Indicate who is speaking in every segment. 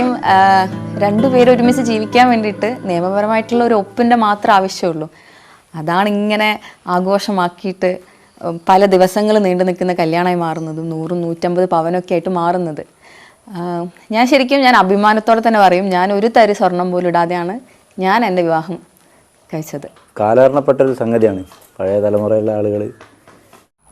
Speaker 1: ശരിക്കും രണ്ടുപേരും ഒരുമിച്ച് ജീവിക്കാൻ വേണ്ടിയിട്ട് നിയമപരമായിട്ടുള്ള ഒരു ഒപ്പിന്റെ മാത്രം ആവശ്യമുള്ളൂ. അതാണ് ഇങ്ങനെ ആഘോഷമാക്കിയിട്ട് പല ദിവസങ്ങൾ നീണ്ടു നിൽക്കുന്ന കല്യാണമായി മാറുന്നതും നൂറും നൂറ്റമ്പത് പവനൊക്കെ ആയിട്ട് മാറുന്നത്. ഞാൻ ശരിക്കും ഞാൻ അഭിമാനത്തോടെ തന്നെ പറയും ഞാൻ ഒരു തരി സ്വർണം പോലും ഇടാതെയാണ് ഞാൻ എന്റെ വിവാഹം കഴിച്ചത്.
Speaker 2: കാലഹരണപ്പെട്ടൊരു സംഗതിയാണ് പഴയ തലമുറയിലെ ആളുകൾ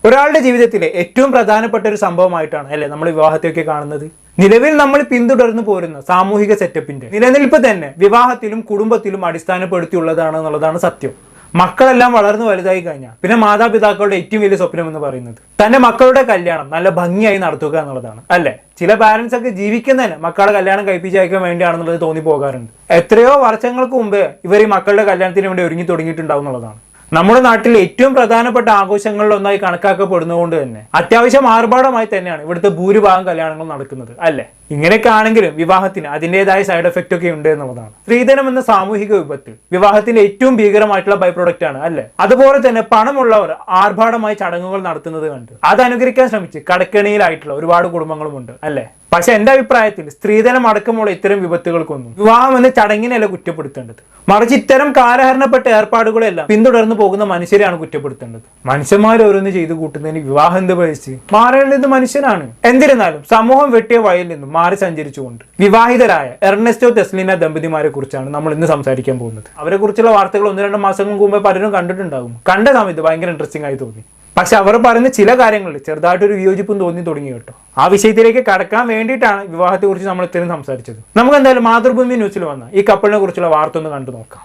Speaker 3: ഒരാളുടെ ജീവിതത്തിലെ ഏറ്റവും പ്രധാനപ്പെട്ട ഒരു സംഭവമായിട്ടാണ് അല്ലേ നമ്മൾ വിവാഹത്തെയൊക്കെ കാണുന്നത്? നിലവിൽ നമ്മൾ പിന്തുടർന്നു പോരുന്ന സാമൂഹിക സെറ്റപ്പിന്റെ നിലനിൽപ്പ് തന്നെ വിവാഹത്തിലും കുടുംബത്തിലും അടിസ്ഥാനപ്പെടുത്തിയുള്ളതാണ് എന്നുള്ളതാണ് സത്യം. മക്കളെല്ലാം വളർന്നു വലുതായി കഴിഞ്ഞാൽ പിന്നെ മാതാപിതാക്കളുടെ ഏറ്റവും വലിയ സ്വപ്നം എന്ന് പറയുന്നത് തന്റെ മക്കളുടെ കല്യാണം നല്ല ഭംഗിയായി നടത്തുക എന്നുള്ളതാണ് അല്ലെ? ചില പാരന്റ്സ് ഒക്കെ ജീവിക്കുന്നതന്നെ മക്കളുടെ കല്യാണം കഴിപ്പിച്ചയക്കാൻ വേണ്ടിയാണെന്നുള്ളത് തോന്നി പോകാറുണ്ട് എത്രയോ വർഷങ്ങൾക്ക് മുമ്പേ ഇവർ ഈ മക്കളുടെ കല്യാണത്തിന് വേണ്ടി ഒരുങ്ങി തുടങ്ങിയിട്ടുണ്ടാവും എന്നുള്ളതാണ്. നമ്മുടെ നാട്ടിൽ ഏറ്റവും പ്രധാനപ്പെട്ട ആഘോഷങ്ങളിൽ ഒന്നായി കണക്കാക്കപ്പെടുന്നതുകൊണ്ട് തന്നെ അത്യാവശ്യം ആർഭാടമായി തന്നെയാണ് ഇവിടുത്തെ ഭൂരിഭാഗം കല്യാണങ്ങൾ നടക്കുന്നത് അല്ലെ? ഇങ്ങനെയൊക്കെ ആണെങ്കിലും വിവാഹത്തിന് അതിന്റെതായ സൈഡ് എഫക്റ്റ് ഒക്കെ ഉണ്ട് എന്നുള്ളതാണ്. സ്ത്രീധനം എന്ന സാമൂഹിക വിപത്ത് വിവാഹത്തിന്റെ ഏറ്റവും ഭീകരമായിട്ടുള്ള ബൈ പ്രൊഡക്റ്റ് ആണ് അല്ലെ? അതുപോലെ തന്നെ പണമുള്ളവർ ആർഭാടമായി ചടങ്ങുകൾ നടത്തുന്നത് കണ്ട് അത് അനുകരിക്കാൻ ശ്രമിച്ച് കടക്കെണിയിലായിട്ടുള്ള ഒരുപാട് കുടുംബങ്ങളുമുണ്ട് അല്ലെ? പക്ഷെ എന്റെ അഭിപ്രായത്തിൽ സ്ത്രീധനം അടക്കമുള്ള ഇത്തരം വിപത്തുകൾക്കൊന്നും വിവാഹം എന്ന ചടങ്ങിനല്ല കുറ്റപ്പെടുത്തേണ്ടത്. മറിച്ച് ഇത്തരം കാലഹരണപ്പെട്ട ഏർപ്പാടുകളെല്ലാം പിന്തുടർന്ന് പോകുന്ന മനുഷ്യരെയാണ് കുറ്റപ്പെടുത്തേണ്ടത്. മനുഷ്യന്മാർ ഓരോന്ന് ചെയ്തു കൂട്ടുന്നതിന് വിവാഹം എന്ത് പഴിച്ച് മാറേണ്ടത് മനുഷ്യനാണ്? എന്നിരുന്നാലും സമൂഹം വെട്ടിയ വഴിയിൽ നിന്നും മാറി സഞ്ചരിച്ചുകൊണ്ട് വിവാഹിതരായ എർണസ്റ്റോ തെസ്ലിന ദമ്പതിമാരെ കുറിച്ചാണ് നമ്മൾ ഇന്ന് സംസാരിക്കാൻ പോകുന്നത്. അവരെ കുറിച്ചുള്ള വാർത്തകൾ ഒന്ന് രണ്ട് മാസങ്ങൾക്ക് മുമ്പേ പലരും കണ്ടിട്ടുണ്ടാകും. കണ്ട സമയത്ത് ഭയങ്കര ഇൻട്രസ്റ്റിംഗ് ആയി തോന്നി. പക്ഷെ അവർ പറയുന്ന ചില കാര്യങ്ങളിൽ ചെറുതായിട്ടൊരു വിയോജിപ്പും തോന്നി തുടങ്ങി കേട്ടോ. ആ വിഷയത്തിലേക്ക് കടക്കാൻ വേണ്ടിയിട്ടാണ് വിവാഹത്തെക്കുറിച്ച് നമ്മൾ ഇത്രയും സംസാരിച്ചത്. നമുക്ക് എന്തായാലും മാതൃഭൂമി ന്യൂസിൽ വന്ന ഈ കപ്പിളിനെ കുറിച്ചുള്ള വാർത്ത ഒന്ന് കണ്ടു നോക്കാം.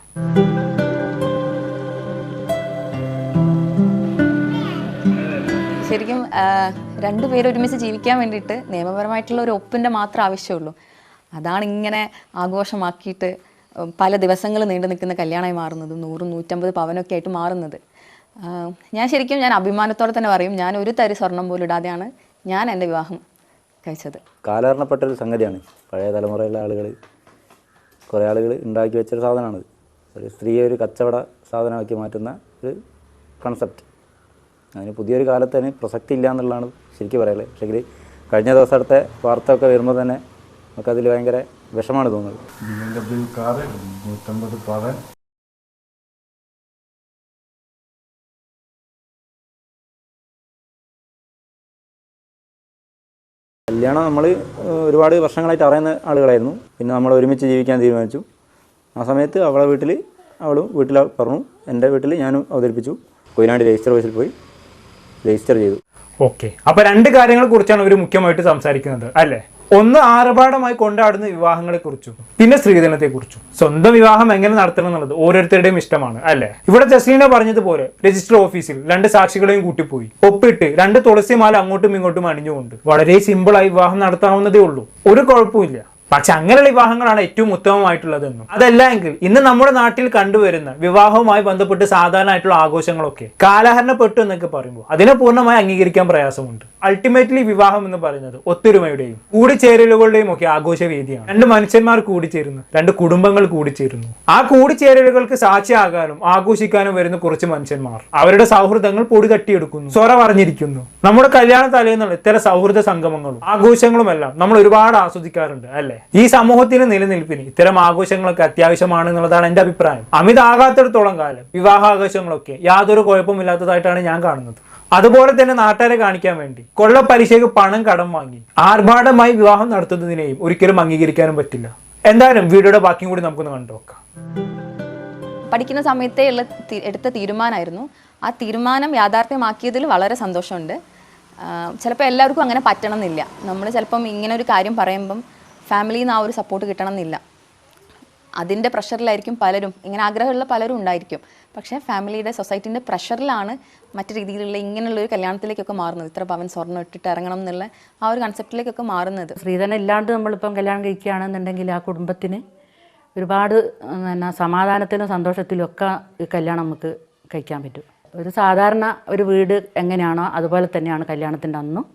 Speaker 1: ശരിക്കും രണ്ടുപേരും ഒരുമിച്ച് ജീവിക്കാൻ വേണ്ടിയിട്ട് നിയമപരമായിട്ടുള്ള ഒരു ഒപ്പിന്റെ മാത്രം ആവശ്യമുള്ളൂ. അതാണ് ഇങ്ങനെ ആഘോഷമാക്കിയിട്ട് പല ദിവസങ്ങൾ നീണ്ടു നിൽക്കുന്ന കല്യാണമായി മാറുന്നതും നൂറും നൂറ്റമ്പത് പവനൊക്കെ ആയിട്ട് മാറുന്നത്. ഞാൻ ശരിക്കും ഞാൻ അഭിമാനത്തോടെ തന്നെ പറയും ഞാൻ ഒരു തരി സ്വർണം പോലും ഇടാതെയാണ് ഞാൻ എന്റെ വിവാഹം കഴിച്ചത്.
Speaker 2: കാലഹരണപ്പെട്ട ഒരു സംഗതിയാണ്. പഴയ തലമുറയിലെ ആളുകൾ കുറേ ആളുകൾ ഉണ്ടാക്കി വെച്ചൊരു സാധനമാണ്. ഒരു സ്ത്രീയെ ഒരു കച്ചവട സാധനമാക്കി മാറ്റുന്ന ഒരു കൺസെപ്റ്റ് അതിന് പുതിയൊരു കാലത്ത് തന്നെ പ്രസക്തി ഇല്ല എന്നുള്ളതാണ് ശരിക്കും പറയുള്ളത് പക്ഷേ കഴിഞ്ഞ ദിവസം അടുത്ത വാർത്ത ഒക്കെ വരുമ്പോൾ തന്നെ നമുക്കതിൽ ഭയങ്കര വിഷമാണ് തോന്നുന്നത്. കല്യാണം നമ്മൾ ഒരുപാട് വർഷങ്ങളായിട്ട് അറിയുന്ന ആളുകളായിരുന്നു. പിന്നെ നമ്മൾ ഒരുമിച്ച് ജീവിക്കാൻ തീരുമാനിച്ചു. ആ സമയത്ത് അവളെ വീട്ടിൽ അവളും വീട്ടിൽ പറഞ്ഞു എന്റെ വീട്ടിൽ ഞാനും അവതരിപ്പിച്ചു. കൊയിലാണ്ടി രജിസ്റ്റർ ഓഫീസിൽ പോയി രജിസ്റ്റർ ചെയ്തു.
Speaker 3: ഓക്കെ. അപ്പോൾ രണ്ട് കാര്യങ്ങളെ കുറിച്ചാണ് ഇവർ മുഖ്യമായിട്ട് സംസാരിക്കുന്നത് അല്ലെ? ഒന്ന് ആർഭാടമായി കൊണ്ടാടുന്ന വിവാഹങ്ങളെ കുറിച്ചും പിന്നെ സ്ത്രീധനത്തെ കുറിച്ചും സ്വന്തം വിവാഹം എങ്ങനെ നടത്തണം എന്നുള്ളത് ഓരോരുത്തരുടെയും ഇഷ്ടമാണ് അല്ലെ? ഇവിടെ ജസ്ലീന പറഞ്ഞതുപോലെ രജിസ്റ്റർ ഓഫീസിൽ രണ്ട് സാക്ഷികളെയും കൂട്ടിപ്പോയി. ഒപ്പിട്ട് രണ്ട് തുളസിമാല അങ്ങോട്ടും ഇങ്ങോട്ടും അണിഞ്ഞുകൊണ്ട് വളരെ സിമ്പിളായി വിവാഹം നടത്താവുന്നതേ ഉള്ളൂ. ഒരു കുഴപ്പമില്ല പക്ഷെ അങ്ങനെയുള്ള വിവാഹങ്ങളാണ് ഏറ്റവും ഉത്തമമായിട്ടുള്ളതെന്നും. അതല്ല എങ്കിൽ ഇന്ന് നമ്മുടെ നാട്ടിൽ കണ്ടുവരുന്ന വിവാഹവുമായി ബന്ധപ്പെട്ട് സാധാരണ ആയിട്ടുള്ള ആഘോഷങ്ങളൊക്കെ കാലഹരണപ്പെട്ടു എന്നൊക്കെ പറയുമ്പോൾ അതിനെ പൂർണമായി അംഗീകരിക്കാൻ പ്രയാസമുണ്ട്. അൾട്ടിമേറ്റ്ലി വിവാഹം എന്ന് പറയുന്നത് ഒത്തൊരുമയുടെയും കൂടിച്ചേരലുകളുടെയും ഒക്കെ ആഘോഷ വേദിയാണ് രണ്ട് മനുഷ്യന്മാർ കൂടിച്ചേരുന്നു രണ്ട് കുടുംബങ്ങൾ കൂടിച്ചേരുന്നു. ആ കൂടിച്ചേരലുകൾക്ക് സാക്ഷിയാകാനും ആഘോഷിക്കാനും വരുന്ന കുറച്ച് മനുഷ്യന്മാർ. അവരുടെ സൗഹൃദങ്ങൾ പൊടി തട്ടിയെടുക്കുന്നു സ്വറ പറഞ്ഞിരിക്കുന്നു. നമ്മുടെ കല്യാണ തലേന്നുള്ള ഇത്തരം സൗഹൃദ സംഗമങ്ങളും ആഘോഷങ്ങളും എല്ലാം നമ്മൾ ഒരുപാട് ആസ്വദിക്കാറുണ്ട് അല്ലെ? ഈ സമൂഹത്തിന് നിലനിൽപ്പിന് ഇത്തരം ആഘോഷങ്ങളൊക്കെ അത്യാവശ്യമാണ് എന്നുള്ളതാണ് എന്റെ അഭിപ്രായം. അമിതാകാത്തിടത്തോളം കാലം വിവാഹാഘോഷങ്ങളൊക്കെ യാതൊരു കുഴപ്പമില്ലാത്തതായിട്ടാണ് ഞാൻ കാണുന്നത്. അതുപോലെ തന്നെ നാട്ടുകാരെ കാണിക്കാൻ വേണ്ടി. കൊള്ളപ്പലിശയ്ക്ക് പണം കടം വാങ്ങി. ആർഭാടമായി വിവാഹം നടത്തുന്നതിനെയും ഒരിക്കലും അംഗീകരിക്കാനും പറ്റില്ല. എന്തായാലും വീഡിയോയുടെ ബാക്കിയും കൂടി നമുക്കൊന്ന് കണ്ടുനോക്കാം
Speaker 1: പഠിക്കുന്ന സമയത്തേ ഉള്ള എടുത്ത തീരുമാനമായിരുന്നു. ആ തീരുമാനം യാഥാർത്ഥ്യമാക്കിയതിൽ വളരെ സന്തോഷമുണ്ട്. ചിലപ്പോൾ എല്ലാവർക്കും അങ്ങനെ പറ്റണം എന്നില്ല നമ്മൾ ചിലപ്പം ഇങ്ങനെ ഒരു കാര്യം പറയുമ്പം ഫാമിലിയിൽ നിന്ന് ആ ഒരു സപ്പോർട്ട് കിട്ടണം എന്നില്ല അതിന്റെ പ്രഷറിലായിരിക്കും പലരും ഇങ്ങനെ ആഗ്രഹമുള്ള പലരും ഉണ്ടായിരിക്കും. പക്ഷേ ഫാമിലിയുടെ സൊസൈറ്റീന്റെ പ്രഷറിലാണ് മറ്റു രീതിയിലുള്ള ഇങ്ങനെയുള്ള ഒരു കല്യാണത്തിലേക്കൊക്കെ മാറുന്നത്. ഇത്ര പവൻ സ്വർണം ഇട്ടിട്ട് ഇറങ്ങണം എന്നുള്ള ആ ഒരു കൺസെപ്റ്റിലേക്കൊക്കെ മാറുന്നത്.
Speaker 4: സ്ത്രീധനം ഇല്ലാണ്ട് നമ്മളിപ്പം കല്യാണം കഴിക്കുകയാണെന്നുണ്ടെങ്കിൽ ആ കുടുംബത്തിന് ഒരുപാട് എന്നാ സമാധാനത്തിലും സന്തോഷത്തിലും ഒക്കെ ഈ കല്യാണം നമുക്ക് കഴിക്കാൻ പറ്റും. ഒരു സാധാരണ ഒരു വീട് എങ്ങനെയാണോ അതുപോലെ തന്നെയാണ് കല്യാണത്തിന്റെ അന്നും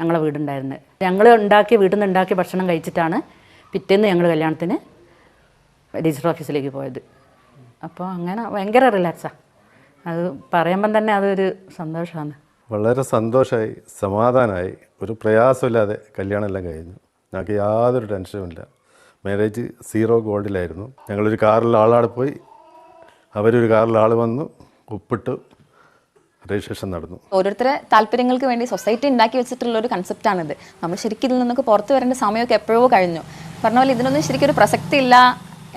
Speaker 4: ഞങ്ങളെ വീടുണ്ടായിരുന്നത്. ഞങ്ങൾ ഉണ്ടാക്കിയ വീട്ടിൽ നിന്ന് ഉണ്ടാക്കിയ ഭക്ഷണം കഴിച്ചിട്ടാണ് പിറ്റേന്ന് ഞങ്ങൾ കല്യാണത്തിന് രജിസ്റ്റർ ഓഫീസിലേക്ക് പോയത്. അപ്പോൾ അങ്ങനെ ഭയങ്കര റിലാക്സാണ് അത് പറയുമ്പം തന്നെ അതൊരു സന്തോഷമാണ്
Speaker 5: വളരെ സന്തോഷമായി സമാധാനമായി ഒരു പ്രയാസമില്ലാതെ കല്യാണം എല്ലാം കഴിഞ്ഞു. ഞങ്ങൾക്ക് യാതൊരു ടെൻഷനും ഇല്ല. മാരേജ് സീറോ ഗോൾഡിലായിരുന്നു ഞങ്ങളൊരു കാറിൽ ആളാടെ പോയി അവരൊരു കാറിൽ ആൾ വന്നു ഒപ്പിട്ട് രജിസ്ട്രേഷൻ നടന്നു.
Speaker 1: ഓരോരുത്തരെ താല്പര്യങ്ങൾക്ക് വേണ്ടി സൊസൈറ്റി ഉണ്ടാക്കി വെച്ചിട്ടുള്ള ഒരു കൺസെപ്റ്റാണിത് നമ്മൾ ശരിക്കും ഇതിൽ നിന്നൊക്കെ പുറത്തു വരേണ്ട സമയമൊക്കെ എപ്പോഴോ കഴിഞ്ഞു. പറഞ്ഞ പോലെ ഇതിനൊന്നും ശരിക്കും ഒരു പ്രസക്തി ഇല്ല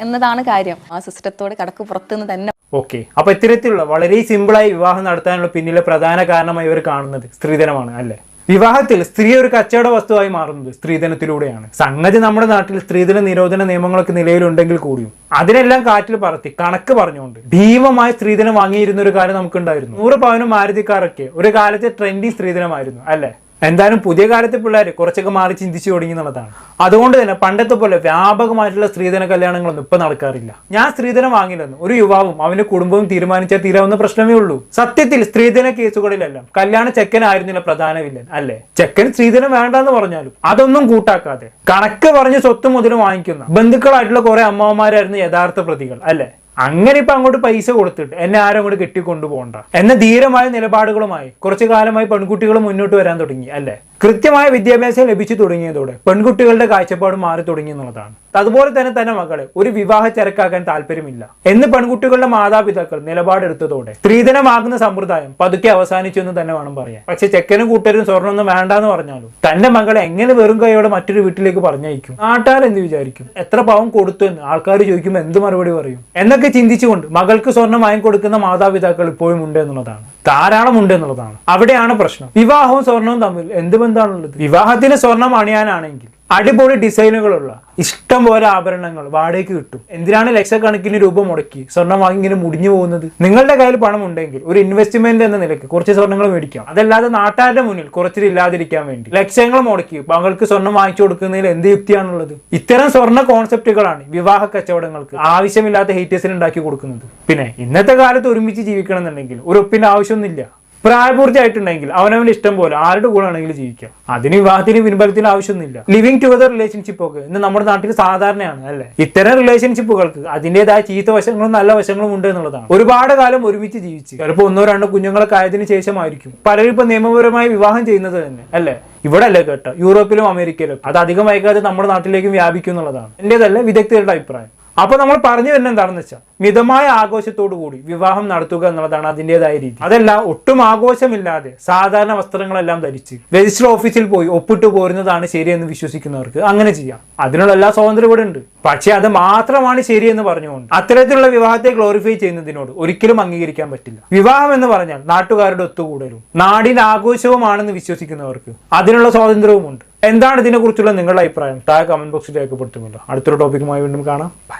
Speaker 1: എന്നതാണ് കാര്യം. ആ സിസ്റ്റത്തോട് കടക്ക് പുറത്തുനിന്ന് തന്നെ
Speaker 3: ഓക്കെ. അപ്പൊ ഇത്തരത്തിലുള്ള വളരെ സിമ്പിളായി വിവാഹം നടത്താനുള്ള പിന്നിലെ പ്രധാന കാരണമായി ഇവർ കാണുന്നത് സ്ത്രീധനമാണ് അല്ലേ? വിവാഹത്തിൽ സ്ത്രീ ഒരു കച്ചവട വസ്തുവായി മാറുന്നത് സ്ത്രീധനത്തിലൂടെയാണ്. സംഗതി നമ്മുടെ നാട്ടിൽ സ്ത്രീധന നിരോധന നിയമങ്ങളൊക്കെ നിലവിലുണ്ടെങ്കിൽ കൂടിയും. അതിനെല്ലാം കാറ്റിൽ പറത്തി കണക്ക് പറഞ്ഞുകൊണ്ട് ഭീമമായ സ്ത്രീധനം വാങ്ങിയിരുന്ന ഒരു കാലം നമുക്കുണ്ടായിരുന്നു. നൂറ് പവനും മാരുതിക്കാരൊക്കെ ഒരു കാലത്തെ ട്രെൻഡി സ്ത്രീധനമായിരുന്നു അല്ലേ? എന്തായാലും പുതിയ കാലത്തെ പിള്ളേർ കുറച്ചൊക്കെ മാറി ചിന്തിച്ചു തുടങ്ങി എന്നുള്ളതാണ്. അതുകൊണ്ട് തന്നെ പണ്ടത്തെ പോലെ വ്യാപകമായിട്ടുള്ള സ്ത്രീധന കല്യാണങ്ങളൊന്നും ഇപ്പൊ നടക്കാറില്ല. ഞാൻ സ്ത്രീധനം വാങ്ങില്ലെന്ന് ഒരു യുവാവും അവന്റെ കുടുംബവും തീരുമാനിച്ചാൽ തീരാവുന്ന പ്രശ്നമേ ഉള്ളൂ. സത്യത്തിൽ സ്ത്രീധന കേസുകളിലെല്ലാം കല്യാണ ചെക്കനായിരുന്നില്ല പ്രധാന വില്ലൻ അല്ലേ? ചെക്കൻ സ്ത്രീധനം വേണ്ടെന്ന് പറഞ്ഞാലും അതൊന്നും കൂട്ടാക്കാതെ കണക്ക് പറഞ്ഞ് സ്വത്ത് മുതൽ വാങ്ങിക്കുന്ന ബന്ധുക്കളായിട്ടുള്ള കുറെ അമ്മമാരായിരുന്നു യഥാർത്ഥ പ്രതികൾ അല്ലേ? അങ്ങനെ ഇപ്പൊ അങ്ങോട്ട് പൈസ കൊടുത്തിട്ട് എന്നെ ആരും അങ്ങോട്ട് കെട്ടിക്കൊണ്ടു പോകണ്ട എന്ന ധീരമായ നിലപാടുകളുമായി കുറച്ചു കാലമായി പെൺകുട്ടികൾ മുന്നോട്ട് വരാൻ തുടങ്ങി അല്ലേ? കൃത്യമായ വിദ്യാഭ്യാസം ലഭിച്ചു തുടങ്ങിയതോടെ പെൺകുട്ടികളുടെ കാഴ്ചപ്പാട് മാറി തുടങ്ങി എന്നുള്ളതാണ്. അതുപോലെ തന്നെ തന്നെ മകളെ ഒരു വിവാഹ ചരക്കാക്കാൻ താല്പര്യമില്ല എന്ന് പെൺകുട്ടികളുടെ മാതാപിതാക്കൾ നിലപാടെടുത്തതോടെ സ്ത്രീധനമാകുന്ന സമ്പ്രദായം പതുക്കെ അവസാനിച്ചു എന്ന് തന്നെ വേണം പറയാൻ. പക്ഷെ ചെക്കനും കൂട്ടരും സ്വർണമൊന്നും വേണ്ടാന്ന് പറഞ്ഞാലും തന്റെ മകളെ എങ്ങനെ വെറും കൈയോടെ മറ്റൊരു വീട്ടിലേക്ക് പറഞ്ഞയക്കും? നാട്ടാൽ എന്ത് വിചാരിക്കും. എത്ര പാവം കൊടുത്തു എന്ന് ആൾക്കാർ ചോദിക്കുമ്പോൾ എന്ത് മറുപടി പറയും? എന്നൊക്കെ ചിന്തിച്ചുകൊണ്ട് മകൾക്ക് സ്വർണം വാങ്ങിക്കൊടുക്കുന്ന മാതാപിതാക്കൾ ഇപ്പോഴും ഉണ്ട് എന്നുള്ളതാണ്. ധാരാളം ഉണ്ട് എന്നുള്ളതാണ്. അവിടെയാണ് പ്രശ്നം. വിവാഹവും സ്വർണവും തമ്മിൽ എന്ത് ബന്ധമാണുള്ളത്? വിവാഹത്തിന് സ്വർണം അണിയാനാണെങ്കിൽ അടിപൊളി ഡിസൈനുകളുള്ള ഇഷ്ടം പോലെ ആഭരണങ്ങൾ വാടകയ്ക്ക് കിട്ടും. എന്തിനാണ് ലക്ഷക്കണക്കിന് രൂപ മുടക്കി സ്വർണം വാങ്ങി ഇങ്ങനെ മുടിഞ്ഞു പോകുന്നത്? നിങ്ങളുടെ കയ്യിൽ പണം ഉണ്ടെങ്കിൽ ഒരു ഇൻവെസ്റ്റ്മെന്റ് എന്ന നിലയ്ക്ക് കുറച്ച് സ്വർണങ്ങൾ മേടിക്കാം. അതല്ലാതെ നാട്ടുകാരുടെ മുന്നിൽ കുറച്ചിൽ ഇല്ലാതിരിക്കാൻ വേണ്ടി ലക്ഷങ്ങൾ മുടക്കി മകൾക്ക് സ്വർണം വാങ്ങിച്ചു കൊടുക്കുന്നതിൽ എന്ത് യുക്തിയാണുള്ളത്? ഇത്തരം സ്വർണ കോൺസെപ്റ്റുകളാണ് വിവാഹ കച്ചവടങ്ങൾക്ക് ആവശ്യമില്ലാത്ത ഹീറ്റേഴ്സിൽ ഉണ്ടാക്കി കൊടുക്കുന്നത്. പിന്നെ ഇന്നത്തെ കാലത്ത് ഒരുമിച്ച് ജീവിക്കണം എന്നുണ്ടെങ്കിൽ ഒരു ഒപ്പിന്റെ ആവശ്യമൊന്നുമില്ല. പ്രായപൂർത്തിയായിട്ടുണ്ടെങ്കിൽ അവനവന്റെ ഇഷ്ടം പോലെ ആരുടെ കൂടെ ആണെങ്കിലും ജീവിക്കാം. അതിന് വിവാഹത്തിന് പിൻബലത്തിന് ആവശ്യമൊന്നുമില്ല. ലിവിങ് ടുഗദർ റിലേഷൻഷിപ്പ് ഒക്കെ ഇന്ന് നമ്മുടെ നാട്ടിൽ സാധാരണയാണ് അല്ലെ? ഇത്തരം റിലേഷൻഷിപ്പുകൾക്ക് അതിന്റേതായ ചീത്ത വശങ്ങളും നല്ല വശങ്ങളും ഉണ്ട് എന്നുള്ളതാണ്. ഒരുപാട് കാലം ഒരുമിച്ച് ജീവിച്ച് ചിലപ്പോൾ ഒന്നോ രണ്ടോ കുഞ്ഞുങ്ങളൊക്കെ ആയതിനു ശേഷമായിരിക്കും പലരും ഇപ്പൊ നിയമപരമായി വിവാഹം ചെയ്യുന്നത് തന്നെ അല്ലേ? ഇവിടെ അല്ലേ കേട്ടോ യൂറോപ്പിലും അമേരിക്കയിലും അത് അധികം വൈകാതെ നമ്മുടെ നാട്ടിലേക്കും വ്യാപിക്കും എന്നുള്ളതാണ്. എന്റെതല്ല വിദഗ്ധരുടെ അഭിപ്രായം. അപ്പൊ നമ്മൾ പറഞ്ഞു വരുന്നത് എന്താണെന്ന് വെച്ചാൽ മിതമായ ആഘോഷത്തോടു കൂടി വിവാഹം നടത്തുക എന്നുള്ളതാണ് അതിന്റെതായ രീതി. അതല്ല ഒട്ടും ആഘോഷമില്ലാതെ സാധാരണ വസ്ത്രങ്ങളെല്ലാം ധരിച്ച് രജിസ്റ്റർ ഓഫീസിൽ പോയി ഒപ്പിട്ട് പോരുന്നതാണ് ശരിയെന്ന് വിശ്വസിക്കുന്നവർക്ക് അങ്ങനെ ചെയ്യാം. അതിനുള്ള എല്ലാ സ്വാതന്ത്ര്യം ഇവിടെ ഉണ്ട്. പക്ഷെ അത് മാത്രമാണ് ശരിയെന്ന് പറഞ്ഞുകൊണ്ട് അത്തരത്തിലുള്ള വിവാഹത്തെ ഗ്ലോറിഫൈ ചെയ്യുന്നതിനോട് ഒരിക്കലും അംഗീകരിക്കാൻ പറ്റില്ല. വിവാഹം എന്ന് പറഞ്ഞാൽ നാട്ടുകാരുടെ ഒത്തുകൂടലും നാടിന്റെ ആഘോഷവുമാണെന്ന് വിശ്വസിക്കുന്നവർക്ക് അതിനുള്ള സ്വാതന്ത്ര്യവുമുണ്ട്. എന്താണ് ഇതിനെക്കുറിച്ചുള്ള നിങ്ങളുടെ അഭിപ്രായം? താഴെ കമന്റ് ബോക്സിൽ രേഖപ്പെടുത്തുമല്ലോ. അടുത്തൊരു ടോപ്പിക്കുമായി വീണ്ടും കാണാം. ബൈ